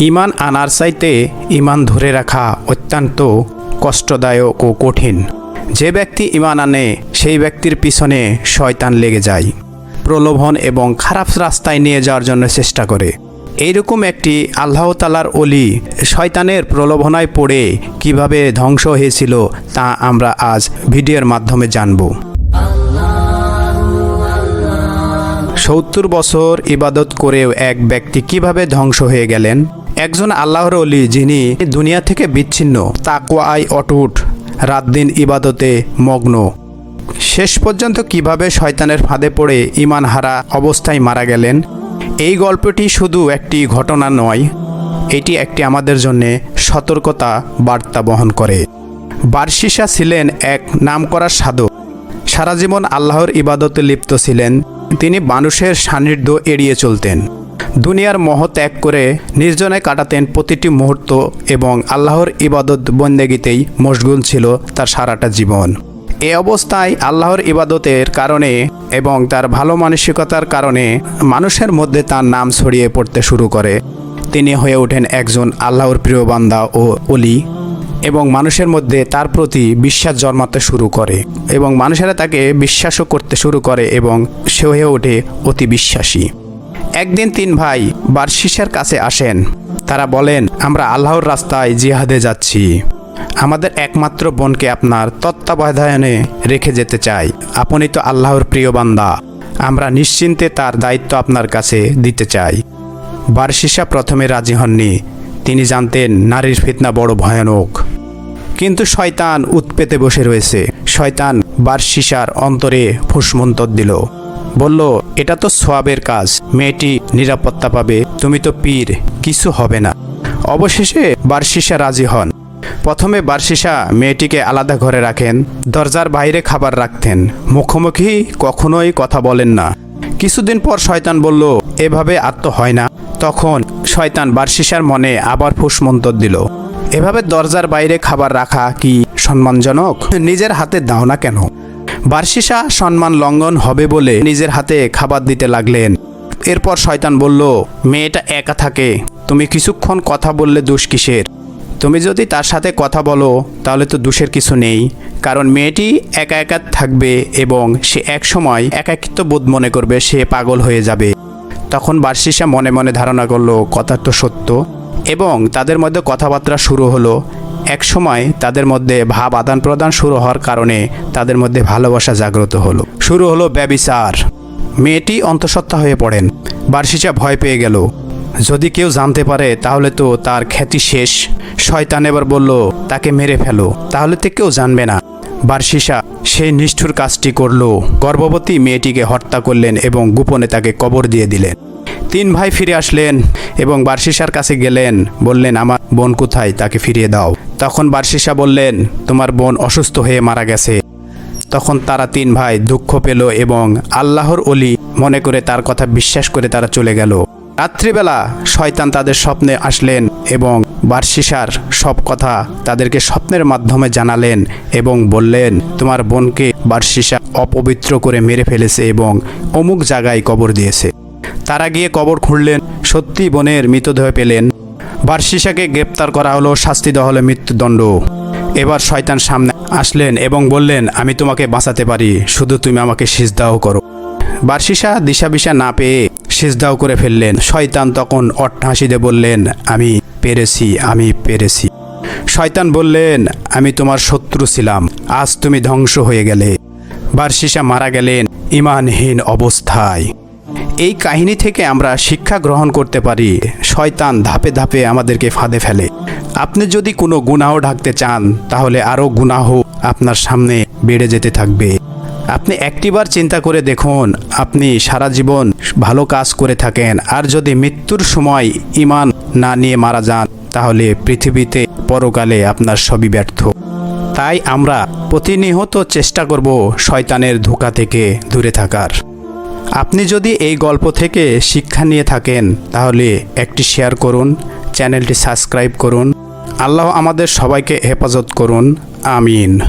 ইমান আনার চাইতে ইমান ধরে রাখা অত্যন্ত কষ্টদায়ক ও কঠিন। যে ব্যক্তি ইমান আনে, সেই ব্যক্তির পিছনে শয়তান লেগে যায়। প্রলোভন এবং খারাপ রাস্তায় নিয়ে যাওয়ার জন্য চেষ্টা করে। এইরকম একটি আল্লাহ তালার অলি শয়তানের প্রলোভনায় পড়ে কীভাবে ধ্বংস হয়েছিল তা আমরা আজ ভিডিওর মাধ্যমে জানব। সত্তর বছর ইবাদত করেও এক ব্যক্তি কীভাবে ধ্বংস হয়ে গেলেন? একজন আল্লাহর অলি যিনি দুনিয়া থেকে বিচ্ছিন্ন, তাকওয়ায় অটুট রাত দিন ইবাদতে মগ্ন। শেষ পর্যন্ত কীভাবে শয়তানের ফাঁদে পড়ে ইমান হারা অবস্থায় মারা গেলেন? এই গল্পটি শুধু একটি ঘটনা নয়, এটি একটি আমাদের জন্য সতর্কতা বার্তা বহন করে। বার্ষিসা ছিলেন এক নামকরা সাধক। সারা জীবন আল্লাহর ইবাদতে লিপ্ত ছিলেন। তিনি মানুষের সান্নিধ্য এড়িয়ে চলতেন। দুনিয়ার মোহ ত্যাগ করে নির্জনে কাটাতেন প্রতিটি মুহূর্ত এবং আল্লাহর ইবাদত বন্দেগিতেই মশগুল ছিল তার সারাটা জীবন। এ অবস্থায় আল্লাহর ইবাদতের কারণে এবং তার ভালো মানসিকতার কারণে মানুষের মধ্যে তার নাম ছড়িয়ে পড়তে শুরু করে। তিনি হয়ে ওঠেন একজন আল্লাহর প্রিয় বান্দা ও অলি এবং মানুষের মধ্যে তার প্রতি বিশ্বাস জন্মাতে শুরু করে এবং মানুষেরা তাকে বিশ্বাসও করতে শুরু করে এবং সে হয়ে ওঠে অতি বিশ্বাসী। একদিন তিন ভাই বার্ষিসের কাছে আসেন। তারা বলেন, আমরা আল্লাহর রাস্তায় জিহাদে যাচ্ছি। আমাদের একমাত্র বোনকে আপনার তত্ত্বাবধানে রেখে যেতে চাই। আপনি তো আল্লাহর প্রিয় বান্দা। আমরা নিশ্চিন্তে তার দায়িত্ব আপনার কাছে দিতে চাই। বার্ষিসা প্রথমে রাজি হননি। তিনি জানতেন, নারীর ফিতনা বড় ভয়ানক। কিন্তু শয়তান উৎপেতে বসে রয়েছে। শয়তান বার্ষিসার অন্তরে ফুসমন্তর দিল। বলল, এটা তো সোয়াবের কাজ। মেয়েটি নিরাপত্তা পাবে। তুমি তো পীর। কিছু হবে না। অবশেষে বার্ষিসা রাজি হন। প্রথমে বার্ষিসা মেয়েটিকে আলাদা ঘরে রাখেন, দরজার বাইরে খাবার রাখতেন। মুখোমুখি কখনোই কথা বলেন না। কিছুদিন পর শয়তান বলল, এভাবে আত্ম হয় না। তখন শয়তান বার্ষিসার মনে আবার ফুসমন্তর দিল। এভাবে দরজার বাইরে খাবার রাখা কি সম্মানজনক? নিজের হাতে দাও না কেন? বার্ষিসা সম্মান লঙ্ঘন হবে বলে নিজের হাতে খাবার দিতে লাগলেন। এরপর শয়তান বলল, মেয়েটা একা থাকে। তুমি কিছুক্ষণ কথা বললে দোষ কিসের? তুমি যদি তার সাথে কথা বলো, তাহলে তো দোষের কিছু নেই। কারণ মেয়েটি একা একা থাকবে এবং সে এক সময় একাকিত্ব বোধ মনে করবে, সে পাগল হয়ে যাবে। তখন বার্ষিসা মনে মনে ধারণা করল কথা তো সত্য। এবং তাদের মধ্যে কথাবার্তা শুরু হলো। এক সময় তাদের মধ্যে ভাব আদান প্রদান শুরু হওয়ার কারণে তাদের মধ্যে ভালোবাসা জাগ্রত হলো। শুরু হলো ব্যবিচার। মেয়েটি অন্তঃসত্ত্বা হয়ে পড়েন। বার্ষিসা ভয় পেয়ে গেল। যদি কেউ জানতে পারে, তাহলে তো তার খ্যাতি শেষ। শয়তান এবার বলল, তাকে মেরে ফেলো। তাহলে তো কেউ জানবে না। বার্ষিসা সেই নিষ্ঠুর কাজটি করল। গর্ভবতী মেয়েটিকে হত্যা করলেন এবং গোপনে তাকে কবর দিয়ে দিলেন। তিন ভাই ফিরে আসলেন এবং বার্ষিসার কাছে গেলেন। বললেন, আমার বোন কোথায়? তাকে ফিরিয়ে দাও। তখন বার্ষিসা বললেন, তোমার বোন অসুস্থ হয়ে মারা গেছে। তখন তারা তিন ভাই দুঃখ পেল এবং আল্লাহর অলি মনে করে তার কথা বিশ্বাস করে তারা চলে গেল। রাত্রিবেলা শয়তান তাদের স্বপ্নে আসলেন এবং বার্ষিসার সব কথা তাদেরকে স্বপ্নের মাধ্যমে জানালেন এবং বললেন, তোমার বোনকে বার্ষিসা অপবিত্র করে মেরে ফেলেছে এবং অমুক জায়গায় কবর দিয়েছে। তারা গিয়ে কবর খুঁড়লেন। সত্যি বোনের মৃতদেহ পেলেন বার্ষিসাকে গ্রেপ্তার করা হলো, শাস্তি দেওয়া হলো মৃত্যুদণ্ড। এবার শয়তান সামনে আসলেন এবং বললেন, আমি তোমাকে বাঁচাতে পারি, শুধু তুমি আমাকে সিজদাও করো। বার্ষিসা দিশাবিশা না পেয়ে সিজদাও করে ফেললেন। শয়তান তখন অট্টহাসিতে বললেন, আমি পেরেছি আমি পেরেছি। শয়তান বললেন, আমি তোমার শত্রু ছিলাম, আজ তুমি ধ্বংস হয়ে গেলে। বার্ষিসা মারা গেলেন ইমানহীন অবস্থায়। এই কাহিনী থেকে আমরা শিক্ষা গ্রহণ করতে পারি। শয়তান ধাপে ধাপে আমাদেরকে ফাঁদে ফেলে। আপনি যদি কোনো গুনাহ ঢাকতে চান, তাহলে আরও গুনাহ আপনার সামনে বেড়ে যেতে থাকবে। আপনি একটিবার চিন্তা করে দেখুন, আপনি সারা জীবন ভালো কাজ করে থাকেন। আর যদি মৃত্যুর সময় ইমান না নিয়ে মারা যান, তাহলে পৃথিবীতে পরকালে আপনার সবই ব্যর্থ। তাই আমরা প্রতিনিয়ত চেষ্টা করব শয়তানের ধোকা থেকে দূরে থাকার। আপনি যদি এই গল্প থেকে শিক্ষা নিয়ে থাকেন, তাহলে একটি শেয়ার করুন, চ্যানেলটি সাবস্ক্রাইব করুন। আল্লাহ আমাদের সবাইকে হেফাজত করুন। আমিন।